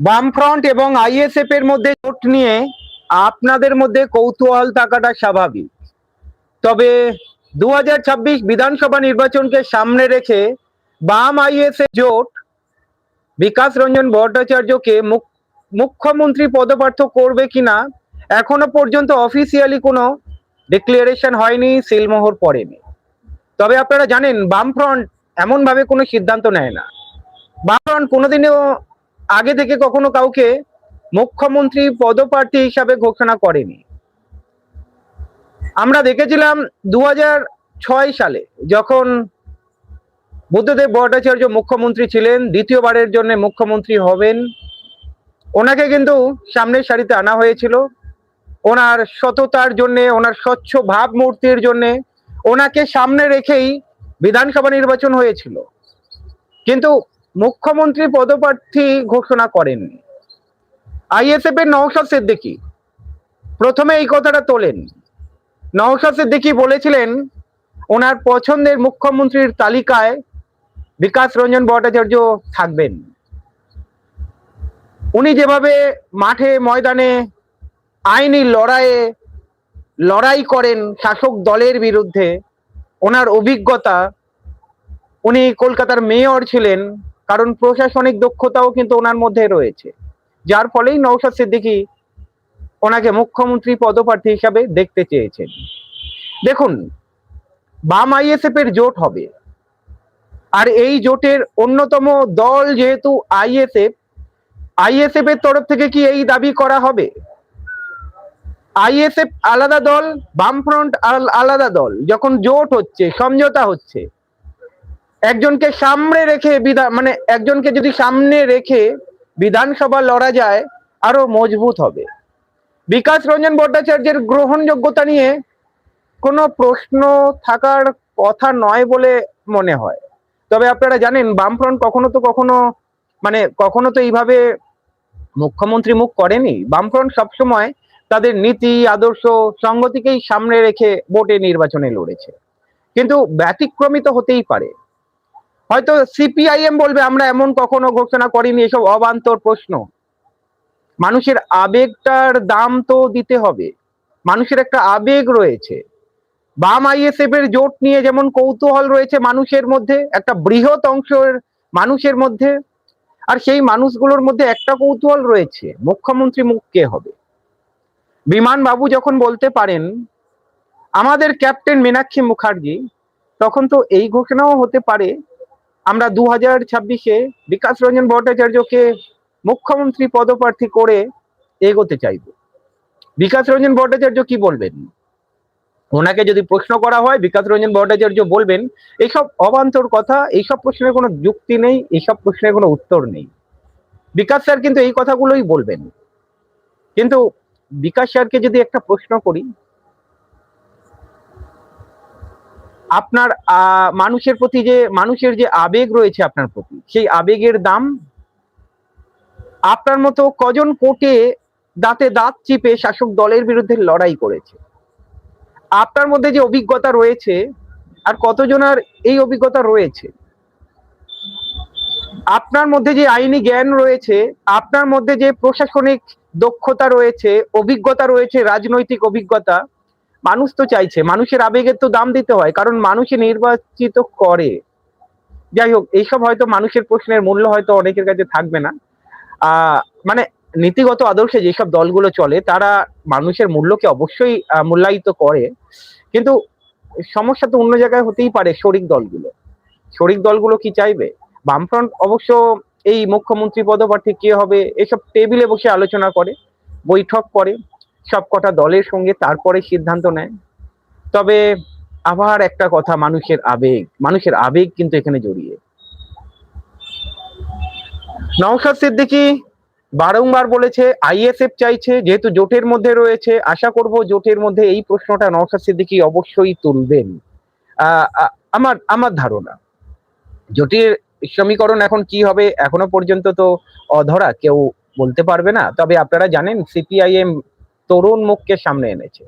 বামফ্রন্ট এবং আইএসএফ এর মধ্যে জোট নিয়ে আপনাদের মধ্যে কৌতূহল থাকাটা স্বাভাবিক। তবে দু হাজার ছাব্বিশ বিধানসভা নির্বাচনকে সামনে রেখে বাম আইএসএফ জোট বিকাশ রঞ্জন ভট্টাচার্যকে মুখ- মুখ্যমন্ত্রী পদপ্রার্থ করবে কিনা এখনও পর্যন্ত অফিসিয়ালি কোনো ডিক্লারেশন হয়নি, সিলমোহর পড়েনি। তবে আপনারা জানেন, বামফ্রন্ট এমনভাবে কোনো সিদ্ধান্ত নেয় না। বামফ্রন্ট কোনোদিনও আগে থেকে কখনো কাউকে মুখ্যমন্ত্রী পদপ্রার্থী হিসাবে ঘোষণা করেনি। আমরা দেখেছিলাম দু ছয় সালে যখন বুদ্ধদেব ভট্টাচার্য মুখ্যমন্ত্রী ছিলেন, দ্বিতীয়বারের জন্য মুখ্যমন্ত্রী হবেন, ওনাকে কিন্তু সামনের সারিতে আনা হয়েছিল। ওনার সততার জন্যে, ওনার স্বচ্ছ ভাবমূর্তির জন্যে ওনাকে সামনে রেখেই বিধানসভা নির্বাচন হয়েছিল। কিন্তু মুখ্যমন্ত্রী পদপ্রার্থী ঘোষণা করেননি। আইএসএফ এর নওশাদ সিদ্দিকী, প্রথমে এই কথাটা তোলেন। নওশাদ সিদ্দিকী বলেছিলেন, ওনার পছন্দের মুখ্যমন্ত্রীর তালিকায় বিকাশ রঞ্জন ভট্টাচার্য থাকবেন। উনি যেভাবে মাঠে, ময়দানে, আইনি লড়াইয়ে লড়াই করেন শাসক দলের বিরুদ্ধে, ওনার অভিজ্ঞতা, উনি কলকাতার মেয়র ছিলেন কারণ প্রশাসনিক দক্ষতাও কিন্তু ওনার মধ্যে রয়েছে। যার ফলেই নৌশাদ সিদ্দিকী ওনাকে মুখ্যমন্ত্রী পদপ্রার্থী হিসাবে দেখতে চেয়েছেন। দেখুন, বাম আইএসএফ এর জোট হবে। আর এই জোটের অন্যতম দল যেহেতু আইএসএফ আইএসএফ এর তরফ থেকে কি এই দাবি করা হবে? আইএসএফ আলাদা দল, বামফ্রন্ট আল- আলাদা দল। যখন জোট হচ্ছে, সমঝোতা হচ্ছে একজনকে সামনে রেখে বিধান মানে একজনকে যদি সামনে রেখে বিধানসভা লড়া যায়, আরও মজবুত হবে। বিকাশ রঞ্জন ভট্টাচার্যের গ্রহণযোগ্যতা নিয়ে কোনো প্রশ্ন থাকার কথা নয় বলে মনে হয়। তবে আপনারা জানেন, বামফ্রন্ট কখনো তো কখনো মানে কখনো তো এইভাবে মুখ্যমন্ত্রী মুখ করেনি। বামফ্রন্ট সবসময় তাদের নীতি, আদর্শ সংগতিকেই সামনে রেখে ভোটে নির্বাচনে লড়েছে। কিন্তু ব্যতিক্রমিত হতেই পারে। হয়তো সিপিআইএম বলবে, আমরা এমন কখনো ঘোষণা করিনি, এসব অবান্তর প্রশ্ন। মানুষের আবেগটার দাম তো দিতে হবে। মানুষের একটা আবেগ রয়েছে। বাম আইএসএফ এর জোট নিয়ে যেমন কৌতূহল রয়েছে মানুষের মধ্যে, একটা বৃহৎ অংশের মানুষের মধ্যে, আর সেই মানুষগুলোর মধ্যে একটা কৌতূহল রয়েছে, মুখ্যমন্ত্রী মুখ কে হবে? বিমান বাবু যখন বলতে পারেন, আমাদের ক্যাপ্টেন মীনাক্ষী মুখার্জি, তখন তো এই ঘোষণাও হতে পারে আমরা দু হাজার ছাব্বিশে বিকাশ রঞ্জন ভট্টাচার্যকে মুখ্যমন্ত্রী পদপ্রার্থী করে এগোতে চাইব। বিকাশ রঞ্জন ভট্টাচার্য কি বলবেন? ওনাকে যদি প্রশ্ন করা হয়, বিকাশ রঞ্জন ভট্টাচার্য বলবেন এইসব অবান্তর কথা এইসব প্রশ্নের কোনো যুক্তি নেই এইসব প্রশ্নের কোনো উত্তর নেই। বিকাশ স্যার কিন্তু এই কথাগুলোই বলবেন। কিন্তু বিকাশ স্যারকে যদি একটা প্রশ্ন করি আপনার মানুষের প্রতি যে, মানুষের যে আবেগ রয়েছে আপনার প্রতি, সেই আবেগের দাম আপনার মতো কজন কোটে দাঁতে দাঁত চিপে শাসক দলের বিরুদ্ধে লড়াই করেছে? আপনার মধ্যে যে অভিজ্ঞতা রয়েছে, আর কতজনের এই অভিজ্ঞতা রয়েছে? আপনার মধ্যে যে আইনি জ্ঞান রয়েছে, আপনার মধ্যে যে প্রশাসনিক দক্ষতা রয়েছে, অভিজ্ঞতা রয়েছে, রাজনৈতিক অভিজ্ঞতা মানুষ তো চাইছে, মানুষের আবেগের তো দাম দিতে হয়, কারণ মানুষই নির্বাচিত করে। যাই হোক, এইসব হয়তো মানুষের প্রশ্নের মূল্য হয়তো অনেকের কাছে থাকবে না। মানে নীতিগত আদর্শে যেসব দলগুলো চলে, তারা মানুষের মূল্যকে অবশ্যই মূল্যায়িত করে। কিন্তু সমস্যা তো অন্য জায়গায় হতেই পারে, শরিক দলগুলো। শরিক দলগুলো কি চাইবে? বামফ্রন্ট অবশ্য এই মুখ্যমন্ত্রী পদপ্রার্থী কে হবে, এসব টেবিলে বসে আলোচনা করে, বৈঠক করে। সব কটা দলের সঙ্গে তারপরে সিদ্ধান্ত নেয়। তবে আবার একটা কথা, মানুষের আবেগ। মানুষের আবেগ কিন্তু এখানে জড়িয়ে। নওশাদ সিদ্দিকী বারংবার বলেছে, আইএসএফ চাইছে, যেহেতু জোটের মধ্যে রয়েছে, আশা করব জোটের মধ্যে এই প্রশ্নটা নওশাদ সিদ্দিকি অবশ্যই তুলবেন। আমার আমার ধারণা, জোটের সমীকরণ এখন কি হবে এখনও পর্যন্ত তো অধরা, কেউ বলতে পারবে না। তবে আপনারা জানেন, সিপিআইএম তরুণ মুখকে সামনে এনেছে।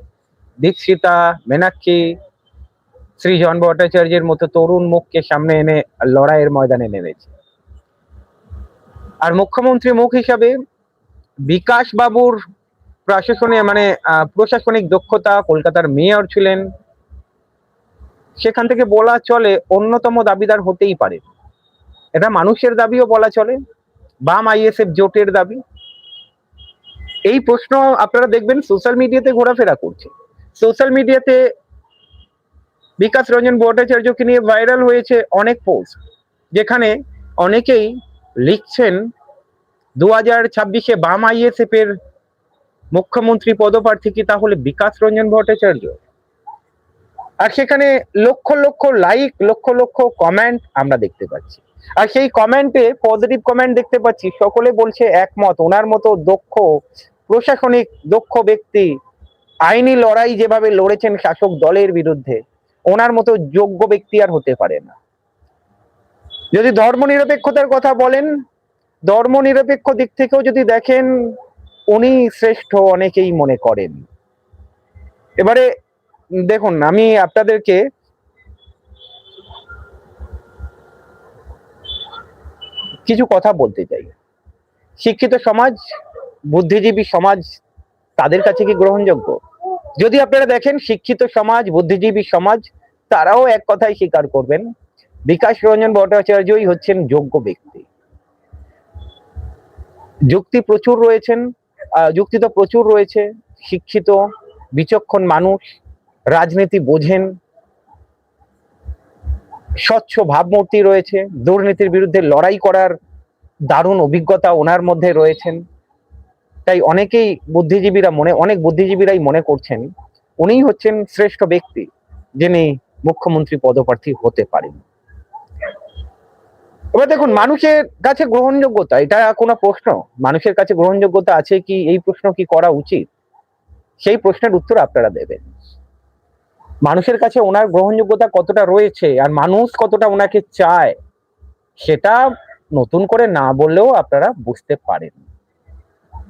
দীক্ষিতা মীনাক্ষী শ্রীজন ভট্টাচার্যের মতো তরুণ মুখকে সামনে এনে লড়াইয়ের ময়দানে নেমেছে। আর মুখ্যমন্ত্রী মুখ হিসাবে বিকাশ বাবুর প্রশাসনে মানে প্রশাসনিক দক্ষতা, কলকাতার মেয়র ছিলেন। সেখান থেকে বলা চলে অন্যতম দাবিদার হতেই পারে। এটা মানুষের দাবিও বলা চলে। বাম আইএসএফ জোটের দাবি। এই প্রশ্ন আপনারা দেখবেন সোশ্যাল মিডিয়াতে ঘোরাফেরা করছে। সোশ্যাল মিডিয়াতে বিকাশ রঞ্জন ভট্টাচার্যকে নিয়ে ভাইরাল হয়েছে অনেক পোস্ট যেখানে অনেকেই লিখছেন দু হাজার ছাব্বিশে বাম আইএসএফ এর মুখ্যমন্ত্রী পদপ্রার্থী কি তাহলে বিকাশ রঞ্জন ভট্টাচার্য? আর সেখানে লক্ষ লক্ষ লাইক লক্ষ লক্ষ কমেন্ট আমরা দেখতে পাচ্ছি। আর সেই কমেন্টে পজিটিভ কমেন্ট দেখতে পাচ্ছি, সকলে বলছে একমত, ওনার মতো দক্ষ প্রশাসনিক দক্ষ ব্যক্তি, আইনি লড়াই যেভাবে লড়েছেন শাসক দলের বিরুদ্ধে, ওনার মতো যোগ্য ব্যক্তি আর হতে পারে না। যদি ধর্মনিরপেক্ষতার কথা বলেন, ধর্মনিরপেক্ষ দিক থেকেও যদি দেখেন, উনি শ্রেষ্ঠ অনেকেই মনে করেন। এবারে দেখুন, আমি আপনাদেরকে কিছু কথা বলতে চাই। শিক্ষিত সমাজ বুদ্ধিজীবী সমাজ তাদের কাছে কি গ্রহণযোগ্য? যদি আপনারা দেখেন, শিক্ষিত সমাজ, বুদ্ধিজীবী সমাজ, তারাও এক কথাই স্বীকার করবেন, বিকাশ রঞ্জন ভট্টাচার্যই হচ্ছেন যোগ্য ব্যক্তি। যুক্তি প্রচুর রয়েছেন যুক্তি তো প্রচুর রয়েছে, শিক্ষিত, বিচক্ষণ মানুষ, রাজনীতি বোঝেন, স্বচ্ছ ভাবমূর্তি রয়েছে, দুর্নীতির বিরুদ্ধে লড়াই করার দারুণ অভিজ্ঞতা ওনার মধ্যে রয়েছেন। তাই অনেকেই বুদ্ধিজীবীরা মনে, অনেক বুদ্ধিজীবীরাই মনে করছেন, উনিই হচ্ছেন শ্রেষ্ঠ ব্যক্তি, যিনি মুখ্যমন্ত্রী পদপ্রার্থী হতে পারেন। এবার দেখুন, মানুষের কাছে গ্রহণযোগ্যতা, এটা কোনো প্রশ্ন। মানুষের কাছে গ্রহণযোগ্যতা আছে কি, এই প্রশ্ন কি করা উচিত? সেই প্রশ্নের উত্তর আপনারা দেবেন। মানুষের কাছে ওনার গ্রহণযোগ্যতা কতটা রয়েছে, আর মানুষ কতটা ওনাকে চায়, সেটা নতুন করে না বললেও আপনারা বুঝতে পারেন।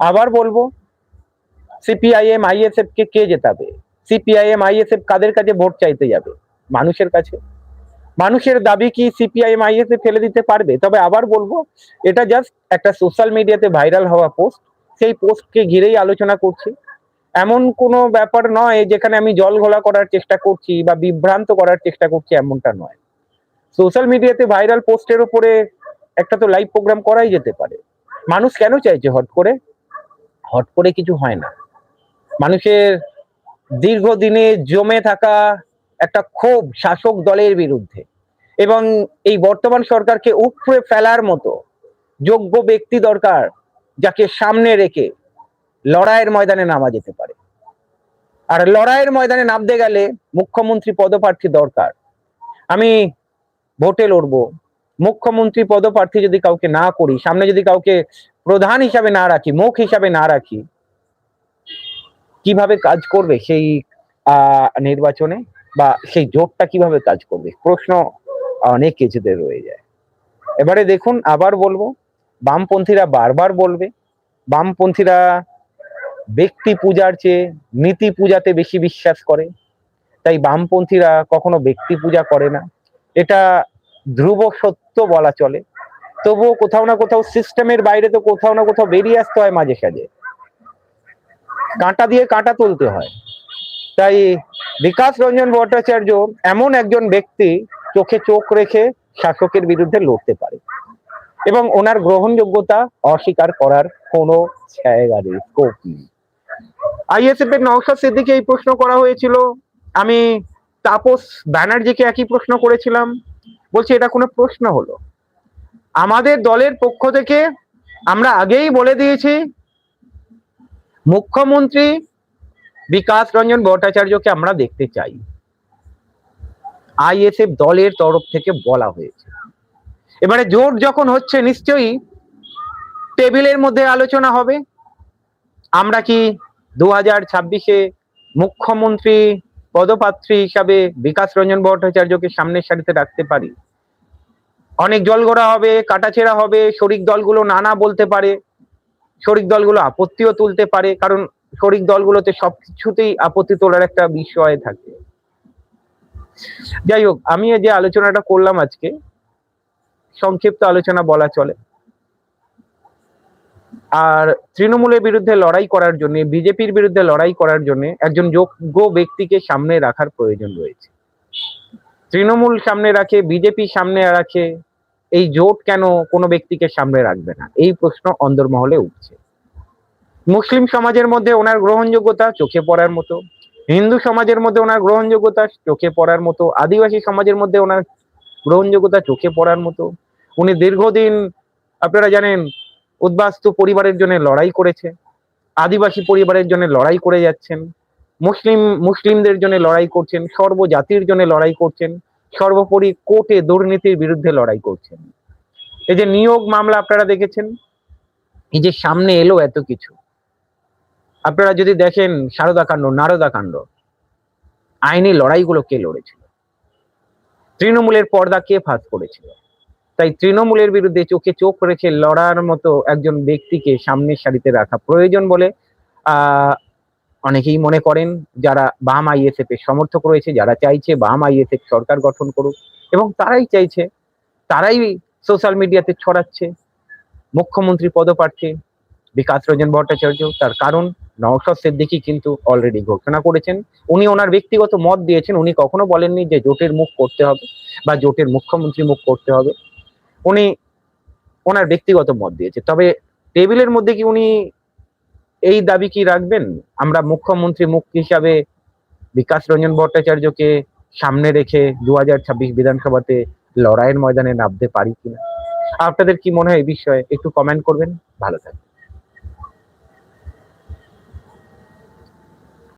আবার বলব সিপিআইএম আইএসএফ কে কে জেতাবে সিপিআইএম আইএসএফ কাদের কাছে ভোট চাইতে যাবে? মানুষের কাছে। মানুষের দাবি কি সিপিআইএম আইএসএফ ফেলে দিতে পারবে? তবে আবার বলব, এটা জাস্ট একটা সোশ্যাল মিডিয়াতে ভাইরাল হওয়া পোস্ট সেই পোস্টকে ঘিরেই আলোচনা করছি। এমন কোনো ব্যাপার নয় যেখানে আমি জল ঘোলা করার চেষ্টা করছি বা বিভ্রান্ত করার চেষ্টা করছি, এমনটা নয়। সোশ্যাল মিডিয়াতে ভাইরাল পোস্টের উপরে একটা তো লাইভ প্রোগ্রাম করাই যেতে পারে। মানুষ কেন চাইছে হট করে? হট করে কিছু হয় না। মানুষের দীর্ঘদিনে জমে থাকা একটা ক্ষোভ শাসক দলের বিরুদ্ধে এবং এই বর্তমান সরকারকে উপড়ে ফেলার মতো যোগ্য ব্যক্তি দরকার যাকে সামনে রেখে লড়াইয়ের ময়দানে নামা যেতে পারে। আর লড়াইয়ের ময়দানে নামতে গেলে মুখ্যমন্ত্রী পদপ্রার্থী দরকার। আমি ভোটে লড়বো, মুখ্যমন্ত্রী পদপ্রার্থী যদি কাউকে না করি, সামনে যদি কাউকে প্রধান হিসাবে না রাখি, মুখ হিসাবে না রাখি। কীভাবে কাজ করবে সেই নির্বাচনে বা সেই জোটটা কীভাবে কাজ করবে? প্রশ্ন অনেক কিছুতে রয়ে যায়। এবারে দেখুন, আবার বলব, বামপন্থীরা বারবার বলবে, বামপন্থীরা ব্যক্তি পূজার চেয়ে নীতি পূজাতে বেশি বিশ্বাস করে। তাই বামপন্থীরা কখনো ব্যক্তি পূজা করে না। এটা ধ্রুব সত্য বলা চলে। তবুও কোথাও না কোথাও সিস্টেমের বাইরে তো কোথাও না কোথাও বেরিয়ে আসতে হয় মাঝে সাঝে। কাঁটা দিয়ে কাঁটা তুলতে হয়। তাই বিকাশ রঞ্জন ভট্টাচার্য এমন একজন ব্যক্তি চোখে চোখ রেখে শাসকের বিরুদ্ধে লড়তে পারে এবং ওনার গ্রহণযোগ্যতা অস্বীকার করার কোনো জায়গা নেই সিদ্দিকে এই প্রশ্ন করা হয়েছিল। আমি তাপস ব্যানার্জিকে একই প্রশ্ন করেছিলাম। বলছি, এটা কোনো প্রশ্ন হলো? আমাদের দলের পক্ষ থেকে আমরা আগেই বলে দিয়েছি, মুখ্যমন্ত্রী বিকাশ রঞ্জন ভট্টাচার্যকে আমরা দেখতে চাই। আইএসএফ দলের তরফ থেকে বলা হয়েছে। এবারে জোট যখন হচ্ছে, নিশ্চয়ই টেবিলের মধ্যে আলোচনা হবে। আমরা কি দু হাজার ছাব্বিশে মুখ্যমন্ত্রী পদপাত্রী হিসাবে বিকাশ রঞ্জন ভট্টাচার্যকে সামনের সারিতে রাখতে পারি? অনেক জলগড়া হবে, কাটাছেড়া হবে, শরিক দলগুলো নানা বলতে পারে। শরিক দলগুলো আপত্তিও তুলতে পারে, কারণ শরিক দলগুলোতে সবকিছুতেই আপত্তি তোলার একটা বিষয় থাকে। যাই হোক, আমি যে আলোচনাটা করলাম আজকে, সংক্ষিপ্ত আলোচনা বলা চলে। আর তৃণমূলের বিরুদ্ধে লড়াই করার জন্য, বিজেপির বিরুদ্ধে লড়াই করার জন্য একজন যোগ্য ব্যক্তিকে সামনে রাখার প্রয়োজন রয়েছে। তৃণমূল সামনে রাখে, বিজেপি সামনে রাখে এই জোট কেন কোনো ব্যক্তিকে সামনে রাখবে না? এই প্রশ্ন অন্দরমহলে উঠছে। মুসলিম সমাজের মধ্যে ওনার গ্রহণযোগ্যতা চোখে পড়ার মতো, হিন্দু সমাজের মধ্যে ওনার গ্রহণযোগ্যতা চোখে পড়ার মতো, আদিবাসী সমাজের মধ্যে ওনার গ্রহণযোগ্যতা চোখে পড়ার মতো, উনি দীর্ঘদিন, আপনারা জানেন, উদ্বাস্তু পরিবারের জন্য লড়াই করেছে, আদিবাসী পরিবারের জন্য লড়াই করে যাচ্ছেন, মুসলিম, মুসলিমদের জন্য লড়াই করছেন, সর্বজাতির জন্য লড়াই করছেন সর্বোপরি কোর্টে দুর্নীতির বিরুদ্ধে লড়াই করছেন। এই যে নিয়োগ মামলা আপনারা দেখেছেন, এই যে সামনে এলো এত কিছু। আপনারা যদি দেখেন সারদা কাণ্ড, নারদা কাণ্ড, আইনি লড়াইগুলো কে লড়েছিল? তৃণমূলের পর্দা কে ফাঁস করেছিল? তাই তৃণমূলের বিরুদ্ধে চোখে চোখ রেখে লড়ার মতো একজন ব্যক্তিকে সামনের সারিতে রাখা প্রয়োজন বলে, আহ অনেকেই মনে করেন যারা বাম আইএসএফ এর সমর্থক রয়েছে, যারা চাইছে বাম আইএসএফ সরকার গঠন করুক এবং তারাই চাইছে, তারাই সোশ্যাল মিডিয়াতে ছড়াচ্ছে, মুখ্যমন্ত্রী পদপ্রার্থী বিকাশ রঞ্জন ভট্টাচার্য তার কারণ নওশাদ সিদ্দিকী কিন্তু অলরেডি ঘোষণা করেছেন। উনি ওনার ব্যক্তিগত মত দিয়েছেন, উনি কখনো বলেননি যে জোটের মুখ করতে হবে বা জোটের মুখ্যমন্ত্রী মুখ করতে হবে। উনি ওনার ব্যক্তিগত মত দিয়েছে। তবে টেবিলের মধ্যে কি উনি এই দাবি কি রাখবেন? আমরা মুখ্যমন্ত্রী মুখ হিসাবে বিকাশ রঞ্জন ভট্টাচার্যকে সামনে রেখে দু হাজার ছাব্বিশ বিধানসভাতে লড়াইয়ের ময়দানে নামতে পারি কিনা? আপনাদের কি মনে হয় এই বিষয়ে একটু কমেন্ট করবেন? ভালো থাকবেন।